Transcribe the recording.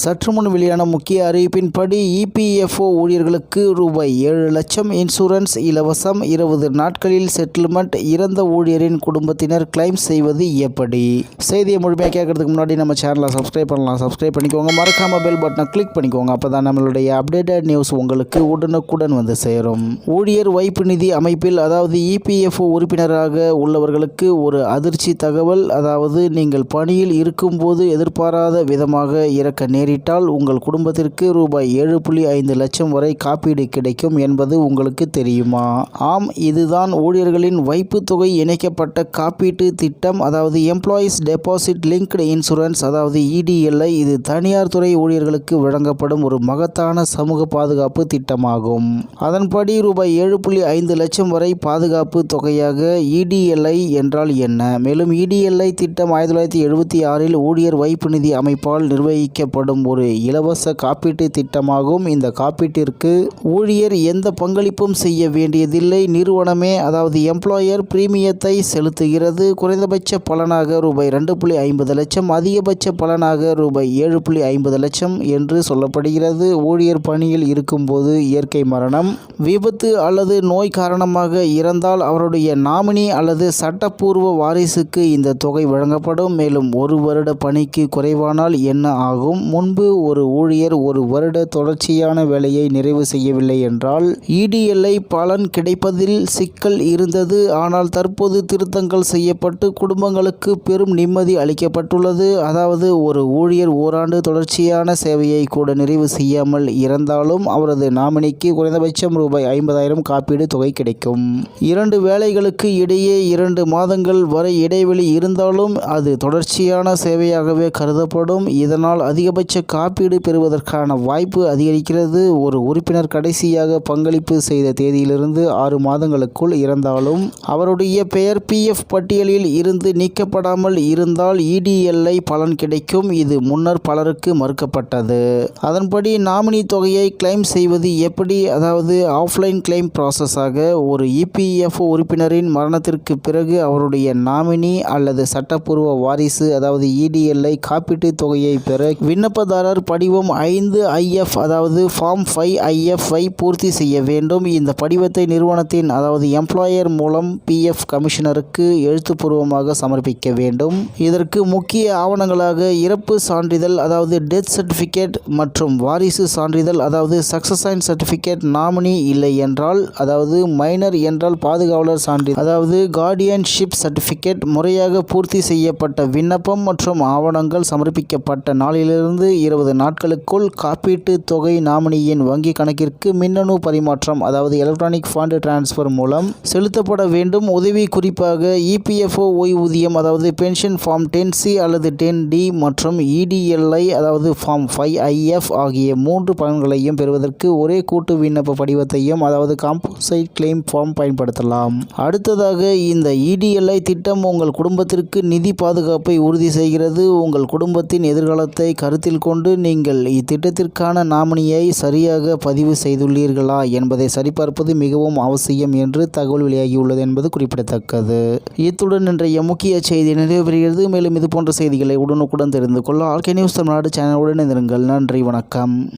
சற்று முன் வெளியான முக்கிய அறிவிப்பின்படி இபிஎஃப்ஓ ஊழியர்களுக்கு ரூபாய் ஏழு லட்சம் இன்சூரன்ஸ் இலவசம் இருபது நாட்களில் செட்டில்மெண்ட் இறந்த ஊழியரின் குடும்பத்தினர் கிளைம் செய்வது எப்படி? செய்தியை முழுமையாக கேட்கறதுக்கு முன்னாடி நம்ம சேனலை சப்ஸ்கிரைப் பண்ணலாம். சப்ஸ்கிரைப் பண்ணிக்கோங்க. மறக்காம பெல் பட்டனை கிளிக் பண்ணிக்கோங்க. அப்போ தான் நம்மளுடைய அப்டேட்டட் நியூஸ் உங்களுக்கு உடனுக்குடன் வந்து சேரும். ஊழியர் வைப்பு நிதி அமைப்பில் அதாவது இபிஎஃப்ஓ உறுப்பினராக உள்ளவர்களுக்கு ஒரு அதிர்ச்சி தகவல் அதாவது நீங்கள் பணியில் இருக்கும்போது எதிர்பாராத விதமாக இறக்க நேரிட்டால் உங்கள் குடும்பத்திற்கு ரூபாய் ஏழு புள்ளி ஐந்து லட்சம் வரை காப்பீடு கிடைக்கும் என்பது உங்களுக்கு தெரியுமா? ஆம் இதுதான் ஊழியர்களின் வைப்பு தொகை இணைக்கப்பட்ட காப்பீட்டு திட்டம். அதாவது எம்ப்ளாயீஸ் டெபாசிட் லிங்க்டு இன்சூரன்ஸ் அதாவது இடிஎல்ஐ இது தனியார் துறை ஊழியர்களுக்கு வழங்கப்படும் ஒரு மகத்தான சமூக பாதுகாப்பு திட்டமாகும். அதன்படி ரூபாய் ஏழு புள்ளி ஐந்து லட்சம் வரை பாதுகாப்பு தொகையாக இடிஎல்ஐ என்றால் என்ன? மேலும் இடிஎல்ஐ திட்டம் ஆயிரத்தி தொள்ளாயிரத்தி எழுபத்தி ஆறில் ஊழியர் வைப்பு நிதி அமைப்பால் நிர்வகிக்கப்படும் ஒரு இலவச காப்பீட்டு திட்டமாகும் இந்த காப்பீட்டிற்கு ஊழியர் எந்த பங்களிப்பும் செய்ய வேண்டியதில்லை. நிறுவனமே அதாவது எம்ப்ளாயர் பிரீமியத்தை செலுத்துகிறது. குறைந்தபட்ச பலனாக ரூபாய் ரெண்டு புள்ளி ஐம்பது லட்சம் அதிகபட்ச பலனாக ரூபாய் ஏழு புள்ளி ஐம்பது லட்சம் என்று சொல்லப்படுகிறது. ஊழியர் பணியில் இருக்கும்போது இயற்கை மரணம் விபத்து அல்லது நோய் காரணமாக இறந்தால் அவருடைய நாமினி அல்லது சட்டப்பூர்வ வாரிசுக்கு இந்த தொகை வழங்கப்படும். மேலும் ஒரு வருட பணிக்கு குறைவானால் என்ன ஆகும்? முன்பு ஒரு ஊழியர் ஒரு வருட தொடர்ச்சியான வேலையை நிறைவு செய்யவில்லை என்றால் இடிஎல்ஐ பலன் கிடைப்பதில் சிக்கல் இருந்தது. ஆனால் தற்போது திருத்தங்கள் செய்யப்பட்டு குடும்பங்களுக்கு பெரும் நிம்மதி அளிக்கப்பட்டுள்ளது. அதாவது ஒரு ஊழியர் ஓராண்டு தொடர்ச்சியான சேவையை கூட நிறைவு செய்யாமல் இறந்தாலும் அவரது நாமினிக்கு குறைந்தபட்சம் ரூபாய் ஐம்பதாயிரம் காப்பீடு தொகை கிடைக்கும். இரண்டு வேலைகளுக்கு இடையே இரண்டு மாதங்கள் வரை இடைவெளி இருந்தாலும் அது தொடர்ச்சியான சேவையாகவே கருதப்படும். இதனால் அதிகபட்ச காப்பீடு பெறுவதற்கான வாய்ப்பு அதிகரிக்கிறது. ஒரு உறுப்பினர் கடைசியாக பங்களிப்பு செய்த தேதியிலிருந்து ஆறு மாதங்களுக்குள் இறந்தாலும் அவருடைய பெயர் பிஎஃப் பட்டியலில் இருந்து நீக்கப்படாமல் இருந்தால் இடிஎல்ஐ பலன் கிடைக்கும். இது முன்னர் பலருக்கு மறுக்கப்பட்டது. அதன்படி நாமினி தொகையை கிளைம் செய்வது எப்படி? அதாவது ஆஃப்லைன் கிளைம் ப்ராசஸாக ஒரு இபிஎஃப் உறுப்பினரின் மரணத்திற்கு பிறகு அவருடைய நாமினி அல்லது சட்டப்பூர்வ வாரிசு அதாவது இடிஎல்ஐ காப்பீட்டு தொகையை பெற விண்ணப்ப விண்ணப்பதாரர் படிவம் ஐந்து ஐஎஃப் அதாவது ஃபார்ம் ஃபைவ் ஐஎஃப்ஐ பூர்த்தி செய்ய வேண்டும். இந்த படிவத்தை நிறுவனத்தின் அதாவது எம்ப்ளாயர் மூலம் பிஎஃப் கமிஷனருக்கு எழுத்துப்பூர்வமாக சமர்ப்பிக்க வேண்டும். இதற்கு முக்கிய ஆவணங்களாக இறப்பு சான்றிதழ் அதாவது டெத் சர்டிஃபிகேட் மற்றும் வாரிசு சான்றிதழ் அதாவது சக்சஸைன் சர்டிஃபிகேட் நாமினி இல்லை என்றால் அதாவது மைனர் என்றால் பாதுகாவலர் சான்றிதழ் அதாவது கார்டியன்ஷிப் சர்டிஃபிகேட் முறையாக பூர்த்தி செய்யப்பட்ட விண்ணப்பம் மற்றும் ஆவணங்கள் சமர்ப்பிக்கப்பட்ட நாளிலிருந்து இருபது நாட்களுக்குள் காப்பீட்டு தொகை நாமினியின் வங்கி கணக்கிற்கு மின்னணு பரிமாற்றம் அதாவது எலக்ட்ரானிக் ஃபண்ட் டிரான்ஸ்ஃபர் மூலம் செலுத்தப்பட வேண்டும். உதவி குறிப்பாக இபிஎஃப்ஓ ஓய்வூதியம் அதாவது பென்ஷன் ஃபார்ம் டென் சி அல்லது டென் டி மற்றும் இடிஎல்ஐ அதாவது ஃபார்ம் ஃபைவ் ஐஎஃப் ஆகிய மூன்று பலன்களையும் பெறுவதற்கு ஒரே கூட்டு விண்ணப்ப படிவத்தையும் அதாவது காம்போசைட் கிளைம் ஃபார்ம் பயன்படுத்தலாம். அடுத்ததாக இந்த இடிஎல்ஐ திட்டம் உங்கள் குடும்பத்திற்கு நிதி பாதுகாப்பை உறுதி செய்கிறது. உங்கள் குடும்பத்தின் எதிர்காலத்தை கருத்தில் கொண்டு நீங்கள் இத்திட்டத்திற்கான நாமினியை சரியாக பதிவு செய்துள்ளீர்களா என்பதை சரிபார்ப்பது மிகவும் அவசியம் என்று தகவல் வெளியாகியுள்ளது என்பது குறிப்பிடத்தக்கது. இத்துடன் இன்றைய முக்கிய செய்தி நிறைவேறுகிறது மேலும் இது போன்ற செய்திகளை உடனுக்குடன் தெரிந்து கொள்ள ஆர்கே நியூஸ் தமிழ்நாடு சேனலுடன் இருங்கள் நன்றி வணக்கம்.